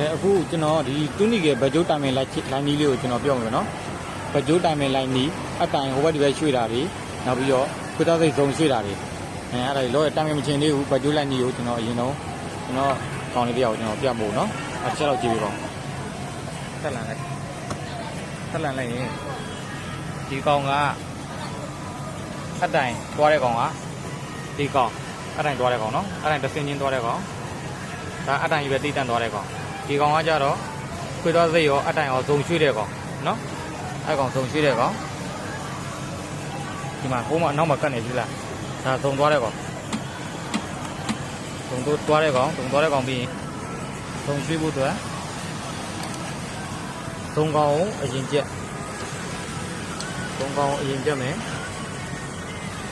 အဲအခုကျွန်တော်ဒီတူနီကဘဂျိုးတိုင်မင်လိုက်လိုင်းနီးလေးကိုကျွန်တော်ပြောမှာနော်ဘဂျိုးတိုင်မင်လိုက်နီးအတိုင်ဟိုဘက်ဒီဘက်ရွှေ့တာတွေနောက်ပြီးတော့ခွေသားစိတ်ဇုံရွှေ့တာတွေအဲအဲ့ဒါလောရတိုင်မင်မချင်သေးဘူးဘဂျိုးလိုက်နီးကိုကျွန်တော်အရင်တော့ကျွန်တော်ကောင်းလေးတယောက်ကျွန်တော်ပြမို့နော်အဲ့ချက်တော့ကြည့်ပြီးပါတက်လန်လိုက်တက်လန်လိုက်ရင်ဒီကောင်ကအတိုင်တွားတဲ့ကောင်ကဒီကောင်အတိုင်တွားတဲ့ကောင်နော်အတိုင်တစ်စင်းချင်းတွားတဲ့ကောင်ဒါအတိုင်ရွယ်တိတန့်သွားတဲ့ကောင် ဒီကောင်ကကြတော့ခွေသွားစိတ်ရောအတိုင်ရောဇုံရွှေ့တဲ့ကောင်နော်အဲ့ကောင်ဇုံရွှေ့တဲ့ကောင်ဒီမှာဟိုးမနောက်မှာကတ်နေပြီလားဒါဇုံသွားတဲ့ကောင်ဇုံတို့သွားတဲ့ကောင်ဇုံသွားတဲ့ကောင်ပြီးရင်ဇုံရွှေ့ဖို့အတွက်ဇုံကောင်ကိုအရင်ကျက်ဇုံကောင်ကိုအရင်ကျက်မယ်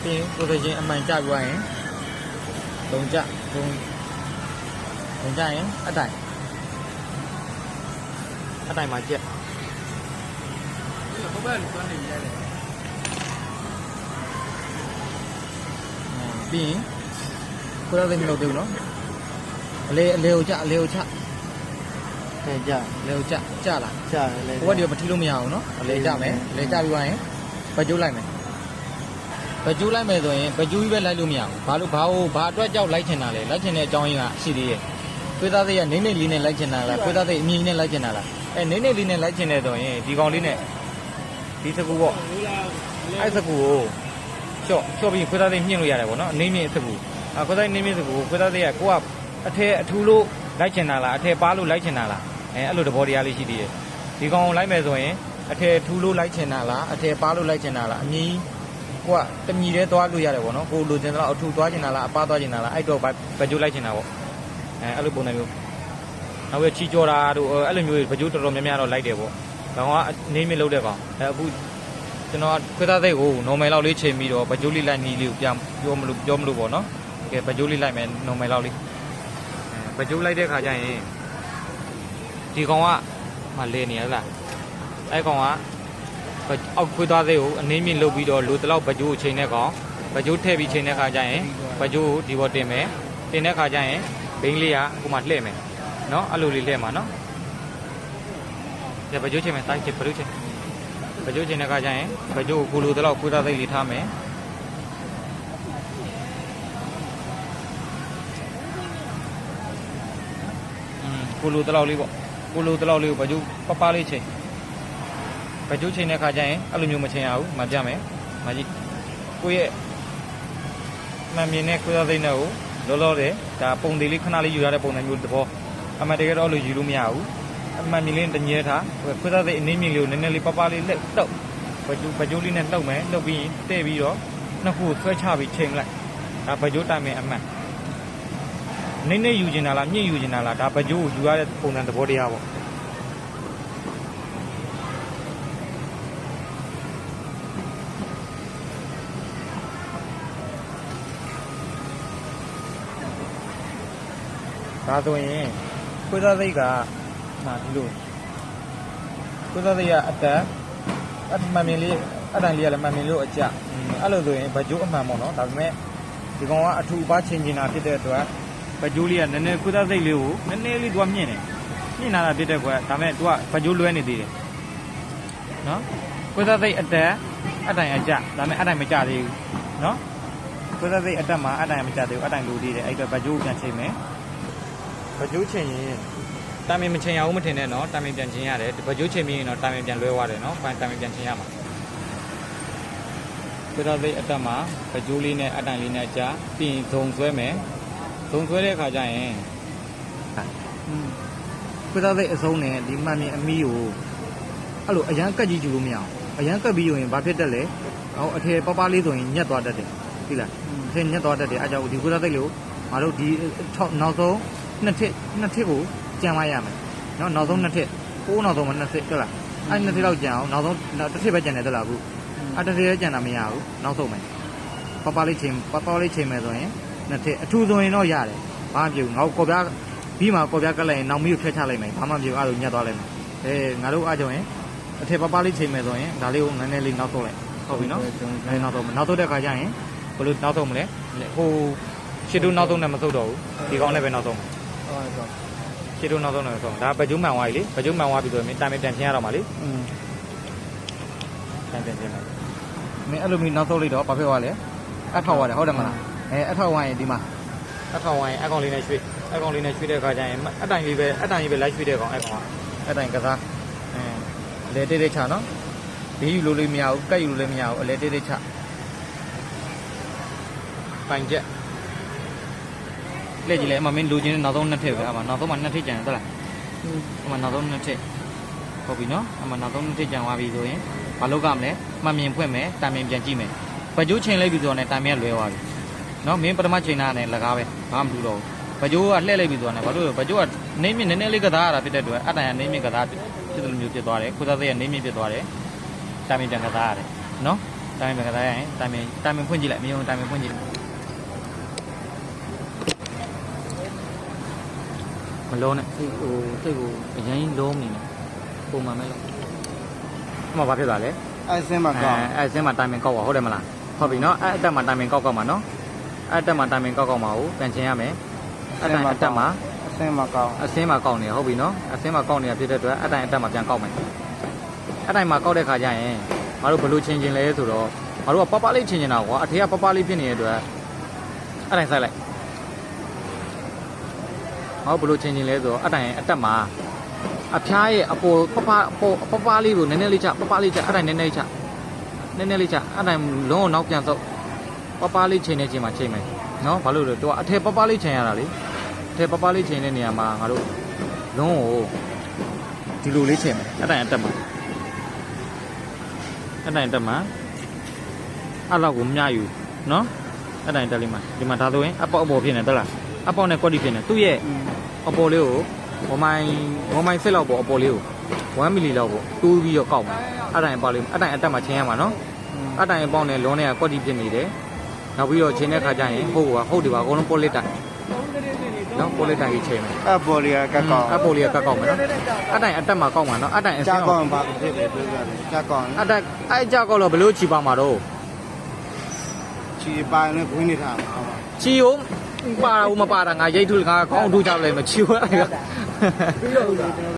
ပြီးရင်ကိုယ်စချင်းအမှန်ကျပြသွားရင်ဇုံကျဇုံဝင်ကြရင်အတိုင် အတိုင်မှာကြက်ဘုဘလူကနေရတယ်ပြီးရင်ကိုရသိမလို့သေးဘူးနော်အလေအလေကိုကြအလေကိုချခဲကြအလေကိုကြကြလာကြားလေဘဝဒီမထီလို့မရဘူးနော်အလေကြမယ်အလေကြပြီးသွားရင်ဗကြိုးလိုက်မယ်ဗကြိုးလိုက်မယ်ဆိုရင်ဗကြိုးကြီးပဲလိုက်လို့မရဘူးဘာလို့ဘာလို့ဘာအတွက်ကြောက်လိုက်ချင်တာလဲလိုက်ချင်တဲ့အကြောင်းရင်းကရှိသေးရဲ့ခွေးသားသိရနေနေလေးနဲ့လိုက်ချင်တာလားခွေးသားသိအမြင်နဲ့လိုက်ချင်တာလား အဲနေနေလေးနဲ့လိုက်ချင်တယ်ဆိုရင်ဒီကောင်လေးနဲ့ဒီစကူပေါ့အဲ့စကူကိုချော့ချော့ပြီးခွေးသားသိမြင့်လို့ရတယ်ဗောနော်အနေမြင့်စကူအခွေးသားနေမြင့်စကူကိုခွေးသားသိကကိုကအထဲအထူလို့လိုက်ချင်တာလားအထဲပါလို့လိုက်ချင်တာလားအဲအဲ့လိုတဘောတရားလေးရှိသေးတယ်ဒီကောင်ကိုလိုက်မယ်ဆိုရင်အထဲထူလို့လိုက်ချင်တာလားအထဲပါလို့လိုက်ချင်တာလားအမြင်ကိုကတမြည်တည်းသွားလို့ရတယ်ဗောနော်ကိုလိုချင်တာအထူသွားချင်တာလားအပါသွားချင်တာလားအဲ့တော့ဗကြိုးလိုက်ချင်တာဗောအဲအဲ့လိုပုံစံမျိုး နောက်ပြီးချီကြောတာတို့အဲ့လိုမျိုးဗကြိုးတော်တော်များများတော့လိုက်တယ်ဗောကောင်ကအနေမြင့်လုပ်တဲ့ကောင်အဲအခုကျွန်တော်ခွေးသားသိတ်ကို normal လောက်လေးချိန်ပြီးတော့ဗကြိုးလေးလိုက်နီးလေးကိုပြန်ပြောမလို့ပြောမလို့ပေါ့နော်ကဲဗကြိုးလေးလိုက်မယ် normal လောက်လေးအဲဗကြိုးလိုက်တဲ့ခါကျရင်ဒီကောင်ကမလဲနေရလားအဲကောင်ကအောက်ခွေးသားသိတ်ကိုအနေမြင့်လုပ်ပြီးတော့လူတလောက်ဗကြိုးကိုချိန်တဲ့ကောင်ဗကြိုးထည့်ပြီးချိန်တဲ့ခါကျရင်ဗကြိုးကိုဒီဘောတင်မယ်တင်တဲ့ခါကျရင်ဘိန်းလေးကဟိုမှာလှည့်မယ် နော်အဲ့လိုလေးလှည့်မှာနော်ကဲဗကြိုးချိန်မယ်တိုင်းချိန်ဗကြိုးချိန်ပကြိုးချင်တဲ့ခါကျရင်ပကြိုးကိုလိုတလောက်ကိုသားသိလေးထားမယ်อืมကိုလိုတလောက်လေးပေါ့ကိုလိုတလောက်လေးကိုပကြိုးပပလေးချိန်ပကြိုးချိန်တဲ့ခါကျရင်အဲ့လိုမျိုးမချိန်ရဘူးမပြမယ်မကြည့်ကိုရဲ့မမြင်တဲ့ကိုသားသိနဲ့ကိုလောလောတယ်ဒါပုံသေးလေးခဏလေးယူရတဲ့ပုံစံမျိုးတစ်ဘော အမှန်တကယ်တော့အဲ့လိုယူလို့မရဘူးအမှန်မြင်လေးတညဲထားခွေးသားသိအနေမြင့်လေးကိုနည်းနည်းလေးပပလေးလက်တုပ်ပကြိုးပကြိုးလေးနဲ့လှုပ်မယ်လှုပ်ပြီးတဲ့ပြီးတော့နှစ်ခုဆွဲချပြီးချိန်လိုက်ဒါပကြိုးတိုင်မယ်အမှန်နည်းနည်းယူကျင်တာလားမြင့်ယူကျင်တာလားဒါပကြိုးကိုယူရတဲ့ပုံစံသဘောတရားပေါ့ဒါဆိုရင် ခွေးသားသိကဟာဒီလိုခွေးသားသိကအတက်အမှန်မြင်လေးအတိုင်လေးကလည်းမှန်မြင်လို့အကြအဲ့လိုဆိုရင်ဗကြိုးအမှန်ပေါ့နော်ဒါပေမဲ့ဒီကောင်ကအထူပါချင်းချင်တာဖြစ်တဲ့အတွက်ဗကြိုးလေးကနည်းနည်းခွေးသားသိလေးကိုနည်းနည်းလေးသူကမြင့်တယ်မြင့်လာတာဖြစ်တဲ့ကွာဒါပေမဲ့သူကဗကြိုးလွဲနေသေးတယ်နော်ခွေးသားသိအတက်အတိုင်အကြဒါပေမဲ့အတိုင်မကြသေးဘူးနော်ခွေးသားသိအတက်မှာအတိုင်မကြသေးဘူးအတိုင်လိုသေးတယ်အဲ့တော့ဗကြိုးပြန်ချိန်မယ် ဗကြိုးချိန်ရင်တာမင်မချိန်ရဘူးမထင်နဲ့နော်တာမင်ပြန်ချိန်ရတယ်ဗကြိုးချိန်ပြီးရင်တော့တာမင်ပြန်လွဲသွားတယ်နော်ပိုင်တာမင်ပြန်ချိန်ရမှာပြတော့သိအတက်မှာဗကြိုးလေးနဲ့အတိုင်လေးနဲ့ကြာပြီးရင်ဇုံဆွဲမယ်ဇုံဆွဲတဲ့အခါကျရင်ပြတော့သိအစုံနဲ့ဒီမှန်မြင်အမီးကိုအဲ့လိုအရန်ကတ်ကြီးကျူလို့မရအောင်အရန်ကတ်ပြီးရင်ဘာဖြစ်တတ်လဲဟောအထည်ပပလေးဆိုရင်ညက်သွားတတ်တယ်သိလားအထည်ညက်သွားတတ်တယ်အဲကြောင့်ဒီပြတော့သိလို့ငါတို့ဒီနောက်ဆုံး နှစ်ထစ်နှစ်ထစ်ကိုကြံလိုက်ရမယ်နော်နောက်ဆုံးနှစ်ထစ်ကိုးနောက်ဆုံးမနှစ်ထစ်ဟုတ်လားအဲ့နှစ်ထစ်လောက်ကြံအောင်နောက်ဆုံးတစ်ထစ်ပဲကြံတယ်ဟုတ်လားအခုအဲ့တစ်ထစ်လည်းကြံတာမရဘူးနောက်ဆုံးမယ်ပပလေးချိန်ပပလေးချိန်မယ်ဆိုရင်နှစ်ထစ်အထူဆိုရင်တော့ရတယ်ဘာမှမပြုတ်ငါတို့ကော်ပြားပြီးမှကော်ပြားကတ်လိုက်ရင်နောက်မီးကိုဖျက်ချလိုက်မယ်ဘာမှမပြုတ်အဲ့လိုညက်သွားလိုက်မယ်အဲငါတို့အားကြောင့်ရင်အထစ်ပပလေးချိန်မယ်ဆိုရင်ဒါလေးကိုနည်းနည်းလေးနောက်ဆုံးလိုက်ဟုတ်ပြီနော်အဲနောက်ဆုံးနောက်ဆုံးတဲ့ခါကျရင်ဘယ်လိုနောက်ဆုံးမလဲဟိုရှစ်တူနောက်ဆုံးနဲ့မသုတ်တော့ဘူးဒီကောင်းနဲ့ပဲနောက်ဆုံး ဟုတ်တော့ဒရှေ့တို့နောက်ဆုံးတော့ဆုံးဒါပကြူးမှန်သွားပြီလေပကြူးမှန်သွားပြီဆိုရင်တာမင်ပြန်ချင်းရတော့မှာလေอืมပြန်ပြန်ချင်းလိုက်မင်းအဲ့လိုမျိုးနောက်ဆုံးလိုက်တော့ဘာဖြစ်သွားလဲအထောက်ရတယ်ဟုတ်တယ်မလားအဲအထောက်ဝိုင်းရင်ဒီမှာအထောက်ဝိုင်းအကောင်လေးနဲ့ရွှေ့အကောင်လေးနဲ့ရွှေ့တဲ့အခါကျရင်အတိုင်လေးပဲအတိုင်လေးပဲလိုက်ရွှေ့တဲ့ကောင်အဲ့ကောင်ကအတိုင်ကစားအဲလေတိတ်တိတ်ချနော်ဘေးယူလို့လည်းမရဘူးကတ်ယူလို့လည်းမရဘူးအလေတိတ်တိတ်ချပိုင်ချက် လက်ကြီးလဲအမမင်းလူချင်းနောက်ဆုံးနှစ်ထည့်ပဲအမနောက်ဆုံးမှနှစ်ထည့်ကျန်တယ်လားအမနောက်ဆုံးနှစ်ထည့်ဟုတ်ပြီနော်အမနောက်ဆုံးနှစ်ထည့်ကျန်သွားပြီဆိုရင်ဘာလုပ်ကမလဲမှတ်မြင်ဖွင့်မယ်တာမင်ပြန်ကြည့်မယ်ပကြိုးချိန်လိုက်ပြီဆိုတော့ねတာမင်ကလွဲသွားပြီနော်မင်းပထမချိန်တာနဲ့လကားပဲဘာမှမလုပ်တော့ဘူးပကြိုးကလှည့်လိုက်ပြီဆိုတော့ねဘာလို့လဲပကြိုးကနေမြင့်နည်းနည်းလေးကစားရတာဖြစ်တဲ့အတွက်အတိုင်ကနေမြင့်ကစားဖြစ်တယ်လို့မျိုးဖြစ်သွားတယ်ခုသားသေးကနေမြင့်ဖြစ်သွားတယ်တာမင်ပြန်ကစားရတယ်နော်တာမင်ပြန်ကစားရရင်တာမင်တာမင်ဖွင့်ကြည့်လိုက်မင်းတာမင်ဖွင့်ကြည့်လိုက် မလုံးနဲ့ဟိုစိတ်ကိုအရင်လုံးနေတယ်ပုံမှန်ပဲလုံးအမဘာဖြစ်သွားလဲအဲ့စင်းမှာအဲကောင်းအဲအစင်းမှာတိုင်မင်ကောက်ပါဟုတ်တယ်မလားဟုတ်ပြီနော်အဲအတက်မှာတိုင်မင်ကောက်ကောက်မှာနော်အဲအတက်မှာတိုင်မင်ကောက်ကောက်မှာကိုပြန်ချင်းရမယ်အတိုင်အတက်မှာအစင်းမှာကောင်းအစင်းမှာကောက်နေဟုတ်ပြီနော်အစင်းမှာကောက်နေတာဖြစ်တဲ့အတွက်အတိုင်အတက်မှာပြန်ကောက်မယ်အတိုင်မှာကောက်တဲ့ခါကျရင်ငါတို့ဘယ်လိုချင်းချင်းလဲဆိုတော့ငါတို့ကပပလေးချင်းချင်းတာကွာအထေကပပလေးဖြစ်နေတဲ့အတွက်အတိုင်ဆိုင်လိုက် ငါတို့ဘယ်လိုချင်းချင်းလဲဆိုတော့အတိုင်အတက်မှာအဖျားရဲ့အပေါ်ပပအပေါ်ပပလေးကိုနည်းနည်းလေးချပပလေးချအဲ့ဒါနည်းနည်းလေးချနည်းနည်းလေးချအဲ့ဒါလုံးအောင်နောက်ပြန်ဆုပ်ပပလေးချိန်နေချိန်မှာချိန်မယ်နော်ဘာလို့လဲသူကအထက်ပပလေးချိန်ရတာလေအထက်ပပလေးချိန်တဲ့နေရာမှာငါတို့လုံးကိုဒီလိုလေးချိန်မယ်အဲ့ဒါအတက်မှာအဲ့ဒါအတက်မှာအဲ့လောက်ကိုမညယူနော်အဲ့ဒါတက်လေးမှာဒီမှာဒါဆိုရင်အပေါက်အပေါ်ဖြစ်နေတယ်လား အပေါက်နဲ့ကွက်တီဖြစ်နေသူ့ရဲ့อืมအပေါ်လေးကိုဝမိုင်းဝမိုင်းစစ်လောက်ပေါ့အပေါ်လေးကို1မီလီလောက်ပေါ့တိုးပြီးတော့ကောက်မှာအတိုင်အပေါက်လေးအတိုင်အတက်မှာချင်းရမှာနော်အတိုင်အပေါက်နဲ့လွန်နေတာကွက်တီဖြစ်နေတယ်နောက်ပြီးတော့ချင်းတဲ့ခါကျရင်ဟုတ်ကွာဟုတ်တယ်ပါအကုန်လုံးပေါ်လစ်တိုင်နော်ပေါ်လစ်တိုင်ကြီးချင်းမယ်အဲ့ပေါ်လီကကကောင်းအပေါ်လေးကကတ်ကောက်မယ်နော်အတိုင်အတက်မှာကောက်မှာနော်အတိုင်အစကြာင်းကောအောင်င်းပါဖြစ်တယ်ပြောရတယ်ကြာကောင်းအတိုင်အဲကြောက်ကောက်လို့ဘလို့ချီပါမှာတော့ချီပိုင်းနဲ့ခွင်းနေထားမှာဟုတ်ပါချီဦး ပါဦးမပါတာငါရိတ်ထုငါကောင်းထုချလိုက်မချီဘူးအဲ့ဒါပြီးတော့ကျွန်တော်